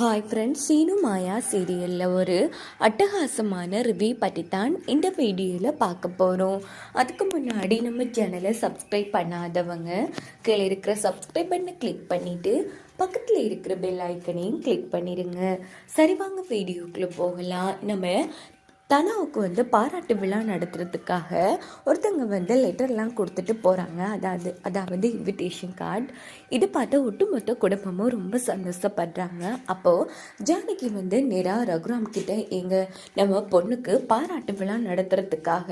Hi friends Seenu மாயா சீரியலில் ஒரு அட்டகாசமான ரிவ்யூ பற்றி தான் இந்த வீடியோவில் பார்க்க போகிறோம் அதுக்கு முன்னாடி நம்ம சேனலை சப்ஸ்கிரைப் பண்ணாதவங்க கீழே இருக்கிற சப்ஸ்கிரைப் பண்ண கிளிக் பண்ணிவிட்டு பக்கத்தில் இருக்கிற பெல் ஐக்கனையும் கிளிக் பண்ணிடுங்க சரி வாங்க வீடியோக்குள்ளே போகலாம். நம்ம தனாவுக்கு வந்து பாராட்டு விழா நடத்துறதுக்காக ஒருத்தங்க வந்து லெட்டர்லாம் கொடுத்துட்டு போகிறாங்க அதாவது அதாவது இன்விடேஷன் கார்டு இது பார்த்து ஒட்டுமொத்த குடும்பமும் ரொம்ப சந்தோஷப்படுறாங்க. அப்போது ஜானகி வந்து நேராக ரகுராம் கிட்ட எங்கள் நம்ம பொண்ணுக்கு பாராட்டு விழா நடத்துறதுக்காக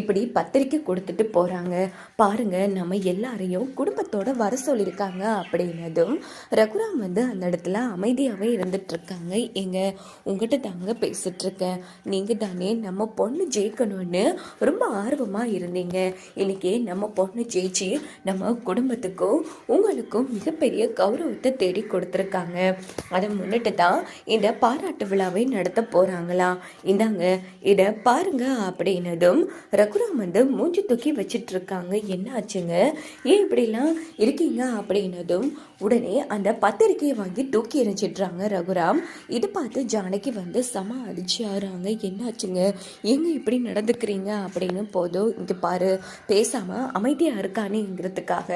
இப்படி பத்திரிக்கை கொடுத்துட்டு போகிறாங்க பாருங்க நம்ம எல்லாரையும் குடும்பத்தோட வர சொல்லியிருக்காங்க. அப்படின்னதும் ரகுராம் வந்து அந்த இடத்துல அமைதியாகவே இருந்துட்டு இருக்காங்க. உங்கள்கிட்ட தாங்க பேசிகிட்ருக்கேன் நீங்கள் நீங்கள் தானே நம்ம பொண்ணு ஜெயிக்கணும்னு ரொம்ப ஆர்வமாக இருந்தீங்க. இன்றைக்கி நம்ம பொண்ணு ஜெயிச்சு நம்ம குடும்பத்துக்கும் உங்களுக்கும் மிகப்பெரிய கௌரவத்தை தேடி கொடுத்துருக்காங்க. அதை முன்னிட்டு தான் இந்த பாராட்டு விழாவை நடத்த போகிறாங்களாம் இந்தாங்க இதை பாருங்க அப்படின்னதும் ரகுராம் வந்து மூஞ்சி தூக்கி வச்சிட்டு இருக்காங்க என்ன ஆச்சுங்க ஏன் இப்படிலாம் இருக்கீங்க அப்படின்னதும் உடனே அந்த பத்திரிக்கையை வாங்கி தூக்கி எறிஞ்சிடுறாங்க ரகுராம். இது பார்த்து ஜானகி வந்து சம என்னாச்சு? என்னாச்சுங்க ஏங்க இப்படி நடந்துக்கிறீங்க? அப்படின்னு போதும் இங்கே பாரு பேசாமல் அமைதியாக இருக்கானேங்கிறதுக்காக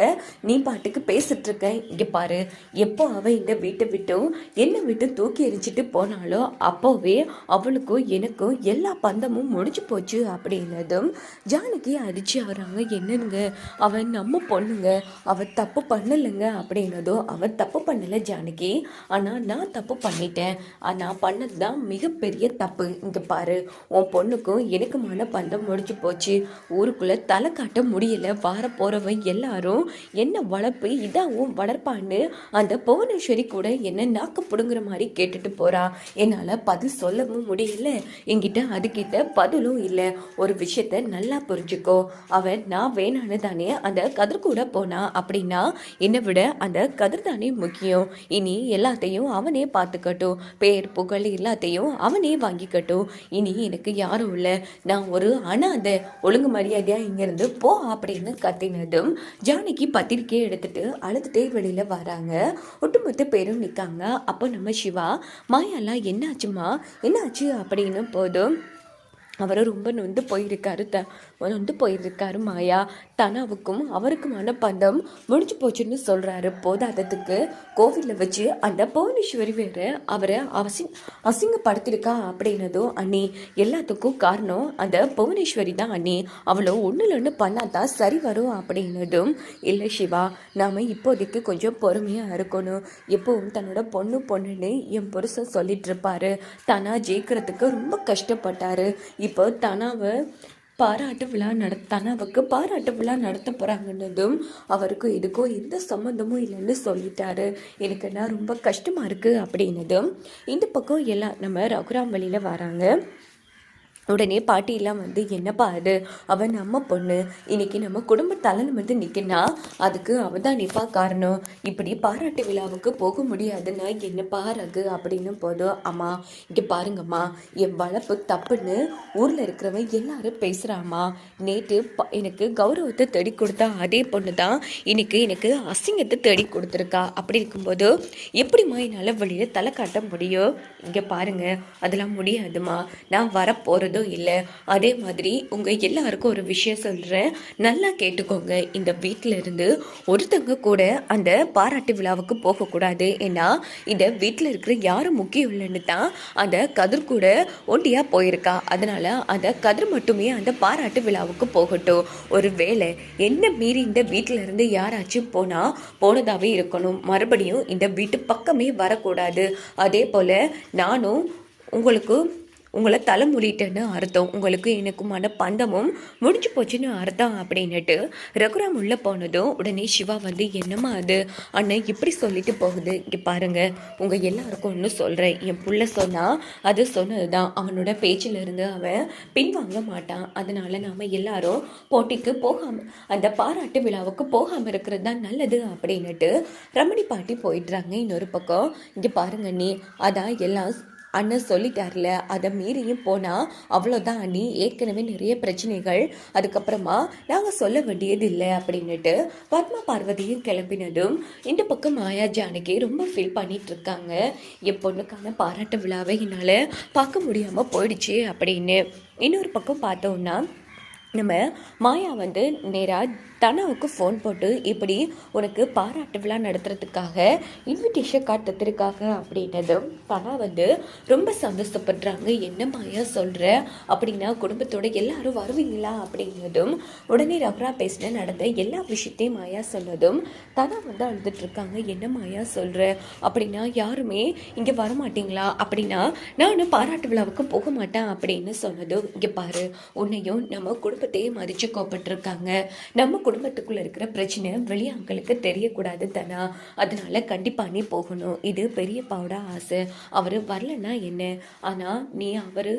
நீ பாட்டுக்கு பேசிட்டு இங்கே பாரு எப்போ அவள் இந்த வீட்டை விட்டும் என்னை விட்டு தூக்கி எரிஞ்சிட்டு போனாலோ அப்போவே அவளுக்கும் எனக்கும் எல்லா பந்தமும் முடிஞ்சு போச்சு அப்படின்னதும் ஜானகி அடிச்சு ஆறாங்க என்னங்க அவன் நம்ம பொண்ணுங்க. அவள் தப்பு பண்ணலைங்க அப்படின்னதும் அவள் தப்பு பண்ணலை ஜானகி. ஆனால் நான் தப்பு பண்ணிட்டேன். நான் பண்ணது தான் மிகப்பெரிய தப்பு. இங்கே பாரு உன் பொண்ணுக்கும் எனக்குமான பந்தம் முடிஞ்சு போச்சு. ஊருக்குள்ளே தலை காட்ட முடியல. வார போகிறவன் எல்லாரும் என்ன வளர்ப்பு? இதாகவும் வளர்ப்பான்னு அந்த புவனேஸ்வரி கூட என்ன நாக்கு பிடுங்குற மாதிரி கேட்டுட்டு போறா. என்னால் பதில் சொல்லவும் முடியல. என்கிட்ட அதுக்கிட்ட பதிலும் இல்லை. ஒரு விஷயத்த நல்லா புரிஞ்சுக்கோ. அவன் நான் வேணான்னு தானே அந்த கதிர் கூட போனா. அப்படின்னா என்னை விட அந்த கதிர் தானே முக்கியம். இனி எல்லாத்தையும் அவனே பார்த்துக்கட்டும். பேர் புகழ் எல்லாத்தையும் அவனே வாங்கிக்கட்டும். இனி எனக்கு யாரும் இல்லை. நான் ஒரு அனாதை. ஒழுங்கு மரியாதையாக இங்கேருந்து போ அப்படின்னு கத்தினதும் ஜானகி பத்திரிக்கையை எடுத்துட்டு அழுதுட்டே வெளியில் வராங்க. ஒட்டுமொத்த பேரும் நிற்காங்க அப்போ நம்ம சிவா மாயாலாம் என்னாச்சுமா என்னாச்சு? அப்படின்னு போதும் அவர் ரொம்ப நொந்து போயிருக்காரு த நொந்து போயிருக்காரு மாயா. தனாவுக்கும் அவருக்குமான பந்தம் முடிஞ்சு போச்சுன்னு சொல்கிறாரு போதாததுக்கு கோவிலில் வச்சு அந்த புவனேஸ்வரி வேறு அவரை அசிங் அசிங்கப்படுத்திருக்கா அப்படின்னதும் அண்ணி எல்லாத்துக்கும் காரணம் அந்த புவனேஸ்வரி தான் அண்ணி. அவளோ ஒன்றுல ஒன்று பண்ணாதான் சரி வரும் அப்படின்னதும் இல்லை சிவா நாம் இப்போதைக்கு கொஞ்சம் பொறுமையாக இருக்கணும். எப்பவும் தன்னோட பொண்ணு பொண்ணுன்னு என் புருஷன் சொல்லிட்டு இருப்பாரு. தனா ஜெயிக்கிறதுக்கு ரொம்ப கஷ்டப்பட்டாரு. இப்போ தனாவை பாராட்டு விழா நட தனாவுக்கு பாராட்டு விழா நடத்த போகிறாங்கன்னதும் அவருக்கும் இதுக்கும் எந்த சம்மந்தமும் இல்லைன்னு சொல்லிட்டாரு. எனக்கு என்ன ரொம்ப கஷ்டமாக இருக்குது அப்படின்னதும் இந்த பக்கம் எல்லாம் நம்ம ரகுராம் வழியில் வராங்க. உடனே பாட்டியெல்லாம் வந்து என்னப்பா அது? அவன் நம்ம பொண்ணு. இன்னைக்கு நம்ம குடும்ப தலைன்னு வந்து நிற்கினா அதுக்கு அவ தான் நிப்பா காரணம். இப்படி பாராட்டு விழாவுக்கு போக முடியாதுன்னா என்ன பாருகு அப்படின்னு போதும் அம்மா இங்கே பாருங்கம்மா. என் வளர்ப்பு தப்புன்னு ஊரில் இருக்கிறவன் எல்லாரும் பேசுகிறாம்மா நேற்று ப- எனக்கு கௌரவத்தை தேடி கொடுத்தா அதே பொண்ணு தான் இன்னைக்கு எனக்கு அசிங்கத்தை தேடி கொடுத்துருக்கா. அப்படி இருக்கும்போது எப்படிம்மா என்னால் வெளியில் தலை காட்ட முடியும்? இங்கே பாருங்க. அதெல்லாம் முடியாதும்மா. நான் வரப்போகிறது போகிறதும் இல்லை? அதே மாதிரி உங்கள் எல்லாருக்கும் ஒரு விஷயம் சொல்கிறேன் நல்லா கேட்டுக்கோங்க. இந்த வீட்டில் இருந்து ஒருத்தங்க கூட அந்த பாராட்டு விழாவுக்கு போகக்கூடாது ஏன்னா இந்த வீட்டில் இருக்கிற யாரும் முக்கியம் இல்லைன்னு தான் அந்த கதிர் கூட ஒண்டியாக போயிருக்கா. அதனால் அந்த கதிர் மட்டுமே அந்த பாராட்டு விழாவுக்கு போகட்டும். ஒரு வேளை என்ன மீறி இந்த வீட்டில் இருந்து யாராச்சும் போனால் போனதாகவே இருக்கணும். மறுபடியும் இந்த வீட்டு பக்கமே வரக்கூடாது. அதே போல் நானும் உங்களுக்கு உங்களை தலைமுடிட்டேன்னு அர்த்தம். உங்களுக்கு எனக்குமான பந்தமும் முடிஞ்சு போச்சுன்னு அர்த்தம் அப்படின்னுட்டு ரகுராம் உள்ளே போனதும் உடனே சிவா வந்து என்னம்மா அது? அண்ணன் இப்படி சொல்லிட்டு போகுது. இங்கே பாருங்க உங்கள் எல்லாருக்கும் ஒன்று சொல்கிறேன் என் புள்ள சொன்னால் அது சொன்னது தான் அவனோட பேச்சிலிருந்து அவன் பின்வாங்க மாட்டான். அதனால் நாம் எல்லாரும் போட்டிக்கு போகாமல் அந்த பாராட்டு விழாவுக்கு போகாமல் இருக்கிறது தான் நல்லது அப்படின்னுட்டு ரமணி பாட்டி போயிடுறாங்க. இன்னொரு பக்கம் இங்கே பாருங்க நீ அதான் எல்லாம் அண்ணன் சொல்லிட்டார்ல அதை மீறியும் போனால் அவ்வளோதான் அண்ணி. ஏற்கனவே நிறைய பிரச்சனைகள். அதுக்கப்புறமா நாங்கள் சொல்ல வேண்டியது இல்லை அப்படின்னுட்டு பத்மா பார்வதியும் கிளம்பினதும் இந்த பக்கம் மாயா ஜானகி ரொம்ப ஃபீல் பண்ணிட்டு இருக்காங்க என் பொண்ணுக்கான பாராட்டு விழாவை என்னால் பார்க்க முடியாமல் போயிடுச்சு அப்படின்னு. இன்னொரு பக்கம் பார்த்தோன்னா நம்ம மாயா வந்து நேராக தனாவுக்கு ஃபோன் போட்டு இப்படி உனக்கு பாராட்டு விழா நடத்துறதுக்காக இன்விடேஷன் கார்டு தத்திருக்காங்க அப்படின்னதும் தனா வந்து ரொம்ப சந்தோஷப்படுறாங்க. என்ன மாயா சொல்கிற அப்படின்னா குடும்பத்தோட எல்லாரும் வருவீங்களா? அப்படின்னதும் உடனே ரவரா பேசின நடந்த எல்லா விஷயத்தையும் மாயா சொன்னதும் தனா வந்து அழுதுட்ருக்காங்க என்ன மாயா சொல்கிற அப்படின்னா யாருமே இங்கே வரமாட்டீங்களா? அப்படின்னா நான் பாராட்டு விழாவுக்கு போக மாட்டேன் அப்படின்னு சொன்னதும் இங்கே பாரு உன்னையும் நம்ம குடும்பத்தையும் மதித்து கோப்பட்டிருக்காங்க நம்ம குடும்பத்துக்குள்ளே இருக்கிற பிரச்சனை வெளியாங்களுக்கு தெரியக்கூடாது தானா? அதனால கண்டிப்பாக நீ போகணும். இது பெரியப்பாவோட ஆசை. அவர் வரலன்னா என்ன? ஆனால் நீ அவர்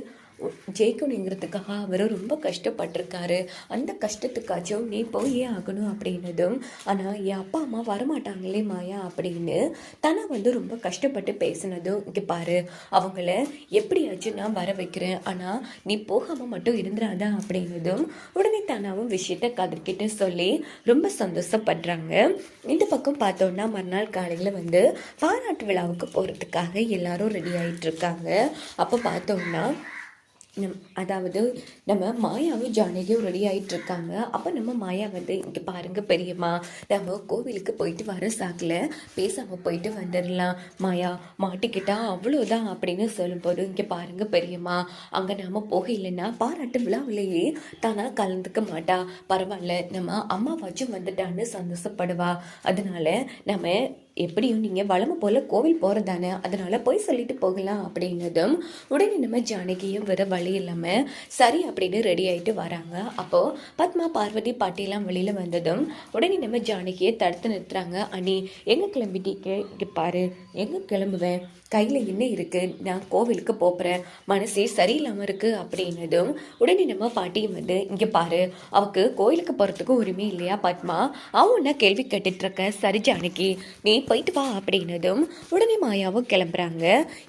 ஜெயிக்கணுங்கிறதுக்காக அவர் ரொம்ப கஷ்டப்பட்டிருக்காரு. அந்த கஷ்டத்துக்காச்சும் நீ போயே ஆகணும் அப்படின்னதும் ஆனால் என் அப்பா அம்மா வரமாட்டாங்களே மாயா அப்படின்னு தன்னை வந்து ரொம்ப கஷ்டப்பட்டு பேசினதும் இங்கே பாரு அவங்கள எப்படியாச்சும் நான் வர வைக்கிறேன். ஆனால் நீ போகாமல் மட்டும் இருந்துடாதா அப்படின்னதும் உடனே தானாவும் விஷயத்த கதர்கிட்ட சொல்லி ரொம்ப சந்தோஷப்படுறாங்க. இந்த பக்கம் பார்த்தோன்னா மறுநாள் காலையில் வந்து பாராட்டு விழாவுக்கு போகிறதுக்காக எல்லாரும் ரெடி ஆகிட்டு இருக்காங்க அப்போ பார்த்தோம்னா நம் அதாவது நம்ம மாயாவும் ஜானகியும் ரெடி ஆகிட்டு இருக்காங்க அப்போ நம்ம மாயா வந்து இங்கே பாருங்கள் பெரியம்மா நம்ம கோவிலுக்கு போயிட்டு வர சாக்கில் பேசாமல் போயிட்டு வந்துடலாம் மாயா மாட்டிக்கிட்டா அவ்வளோதான் அப்படின்னு சொல்லும்போது இங்கே பாருங்கள் பெரியம்மா அங்கே நம்ம போகலைன்னா பாராட்டு விழாவிலேயே தானாக கலந்துக்க மாட்டா. பரவாயில்ல நம்ம அம்மாவாச்சும் வந்துட்டான்னு சந்தோஷப்படுவா. அதனால நம்ம எப்படியும் நீங்கள் வளமை போல் கோவில் போகிறது தானே அதனால் போய் சொல்லிட்டு போகலாம் அப்படின்னதும் உடனே நம்ம ஜானகியும் வேற வழி இல்லாமல் சரி அப்படின்னு ரெடி ஆகிட்டு வராங்க. அப்போது பத்மா பார்வதி பாட்டியெல்லாம் வெளியில் வந்ததும் உடனே நம்ம ஜானகியை தடுத்து நிறுத்துறாங்க. அண்ணி எங்கே கிளம்பிட்டீங்க இங்கே பாரு. எங்கே கிளம்புவேன் கையில் என்ன இருக்குது நான் கோவிலுக்கு போகிறேன் மனசே சரியில்லாமல் இருக்குது அப்படின்னதும் உடனே நம்ம பாட்டியும் வந்து இங்கே பாரு. அவக்கு கோயிலுக்கு போகிறதுக்கு உரிமை இல்லையா பத்மா? அவன் உன்னை கேள்வி கேட்டுட்ருக்க சரி ஜானகி நீ போயிட்டு வா அப்படின்னதும் உடனே மாயாவும் கிளம்புறாங்க.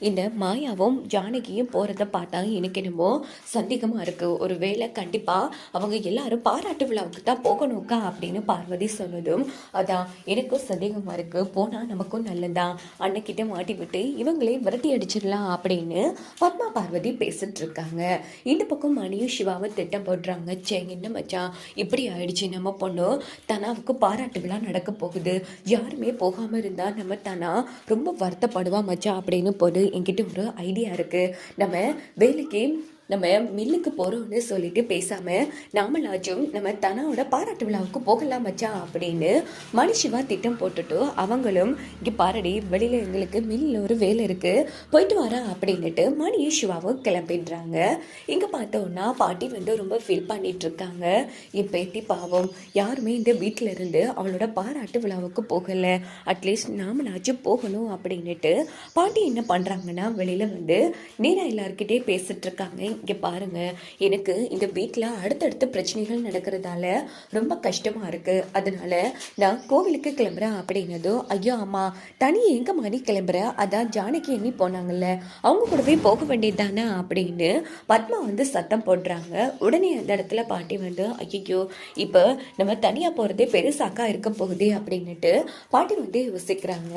இந்த மாயாவும் ஜானகியும் போகிறத பார்த்தா எனக்கு என்னமோ சந்தேகமாக இருக்குது ஒரு வேளை கண்டிப்பாக அவங்க எல்லாரும் பாராட்டு விழாவுக்கு தான் போகணுக்கா அப்படின்னு பார்வதி சொன்னதும் அதான் எனக்கும் சந்தேகமாக இருக்குது போனால் நமக்கும் நல்லதான் அன்னைக்கிட்ட மாட்டி விட்டு இவங்களே விரட்டி அடிச்சிடலாம் அப்படின்னு பத்மா பார்வதி பேசிட்டு இருக்காங்க. இந்த பக்கம் மணியும் சிவாவும் திட்டம் போடுறாங்க. சே என்ன மச்சான்? இப்படி ஆயிடுச்சு. நம்ம பொண்ணு தனாவுக்கு பாராட்டு விழா நடக்க போகுது. யாருமே போகாமல் இருந்தால் நம்ம தானா ரொம்ப வருத்தப்படுவா மச்சா அப்படின்னு போது என்கிட்ட ஒரு ஐடியா இருக்குது நம்ம வேலைக்கு நம்ம மில்லுக்கு போகிறோம்னு சொல்லிட்டு பேசாமல் நாமளாச்சும் நம்ம தனாவோட பாராட்டு விழாவுக்கு போகலாம் மச்சான் அப்படின்னு மனுஷிவா திட்டம் போட்டுட்டு அவங்களும் இங்கே பாரடி வெளியில் எங்களுக்கு மில்லில் ஒரு வேலை இருக்குது போயிட்டு வரா அப்படின்னுட்டு மணி சிவாவும் கிளம்பிடுறாங்க. இங்கே பார்த்தோன்னா பாட்டி வந்து ரொம்ப ஃபீல் பண்ணிட்டு இருக்காங்க என் பேத்தி பாவம் யாருமே இந்த வீட்டில் இருந்து அவளோட பாராட்டு விழாவுக்கு போகலை. அட்லீஸ்ட் நாமளாச்சும் போகணும் அப்படின்னுட்டு பாட்டி என்ன பண்ணுறாங்கன்னா வெளியில் வந்து நேராக எல்லாருக்கிட்டே பேசிட்டு இருக்காங்க இங்கே பாருங்க. எனக்கு இந்த வீட்டில் அடுத்தடுத்த பிரச்சனைகள் நடக்கிறதால ரொம்ப கஷ்டமாக இருக்குது அதனால் நான் கோவிலுக்கு கிளம்புறேன் அப்படின்னதும் ஐயோ அம்மா தனி எங்கே மாதிரி கிளம்புற? அதான் ஜானகி எண்ணி போனாங்கல்ல. அவங்க கூடவே போக வேண்டியது தானே அப்படின்னு பத்மா வந்து சத்தம் போடுறாங்க. உடனே அந்த இடத்துல பாட்டி வந்து ஐயோ இப்போ நம்ம தனியாக போகிறதே பெருசாக்கா இருக்க போகுதே அப்படின்னுட்டு பாட்டி வந்து யோசிக்கிறாங்க.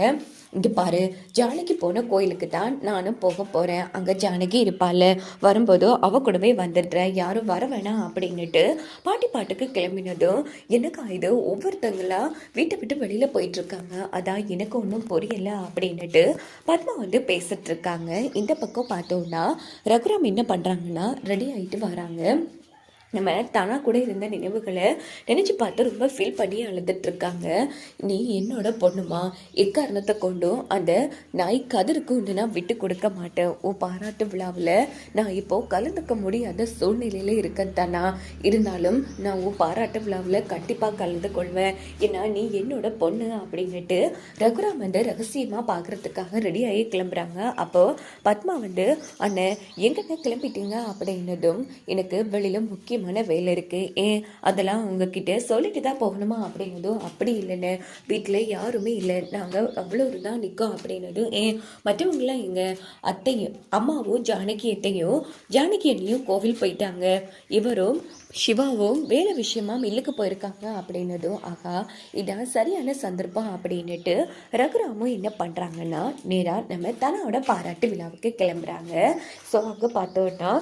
இங்கே பாரு ஜானகி போன கோயிலுக்கு தான் நானும் போக போகிறேன் அங்கே ஜானகி இருப்பாள். வரும்போது அவ கூடவே வந்துடுறேன் யாரும் வர வேணாம் அப்படின்னுட்டு பாட்டி பாட்டுக்கு கிளம்பினதும் எனக்கு இது ஒவ்வொருத்தங்களா வீட்டை விட்டு வெளியில் போயிட்டுருக்காங்க. அதான் எனக்கு ஒன்றும் புரியலை அப்படின்னுட்டு பத்மா வந்து பேசிட்டு இருக்காங்க இந்த பக்கம் பார்த்தோன்னா ரகுராம் என்ன பண்ணுறாங்கன்னா ரெடி ஆகிட்டு வராங்க. நம்ம தானாக கூட இருந்த நினைவுகளை நினச்சி பார்த்து ரொம்ப ஃபீல் பண்ணி அழுதுட்ருக்காங்க நீ என்னோட பொண்ணுமா? எக்காரணத்தை கொண்டும் அந்த நாய் கதிருக்கு ஒன்று நான் விட்டு கொடுக்க மாட்டேன். உன் பாராட்டு விழாவில் நான் இப்போது கலந்துக்க முடியாத சூழ்நிலையில் இருக்கேன் தானா. இருந்தாலும் நான் உன் பாராட்டு விழாவில் கண்டிப்பாக கலந்து கொள்வேன். ஏன்னா நீ என்னோட பொண்ணு அப்படின்னுட்டு ரகுராம் வந்து ரகசியமாக பார்க்குறதுக்காக ரெடியாகி கிளம்புறாங்க. அப்போது பத்மா வந்து அண்ணன் எங்கிட்ட கிளம்பிட்டீங்க? அப்படின்னதும் எனக்கு வெளியில் முக்கிய முக்கியமான வேலை இருக்குது ஏன் அதெல்லாம் உங்ககிட்ட சொல்லிட்டு தான் போகணுமா அப்படின்னதும் அப்படி இல்லைன்னு வீட்டில் யாருமே இல்லை. நாங்கள் அவ்வளோ தான் நிற்கோம் அப்படின்னதும் ஏன் மற்றவங்களாம் எங்கள் அத்தையும் அம்மாவும் ஜானகி அத்தையும் ஜானகி அண்ணியும் கோவில் போயிட்டாங்க. இவரும் சிவாவும் வேலை விஷயமா மில்லுக்கு போயிருக்காங்க அப்படின்னதும் ஆகா இதான் சரியான சந்தர்ப்பம் அப்படின்னுட்டு ரகுராமும் என்ன பண்ணுறாங்கன்னா நேராக நம்ம தனாவோட பாராட்டு விழாவுக்கு கிளம்புறாங்க. ஸோ அங்கே பார்த்தோன்னா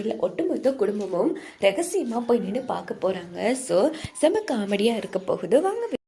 இல்லை ஒட்டுமொத்த குடும்பமும் ரகசியமாக போய் நின்று பார்க்க போகிறாங்க ஸோ செம காமெடியாக இருக்க போகுது. வாங்க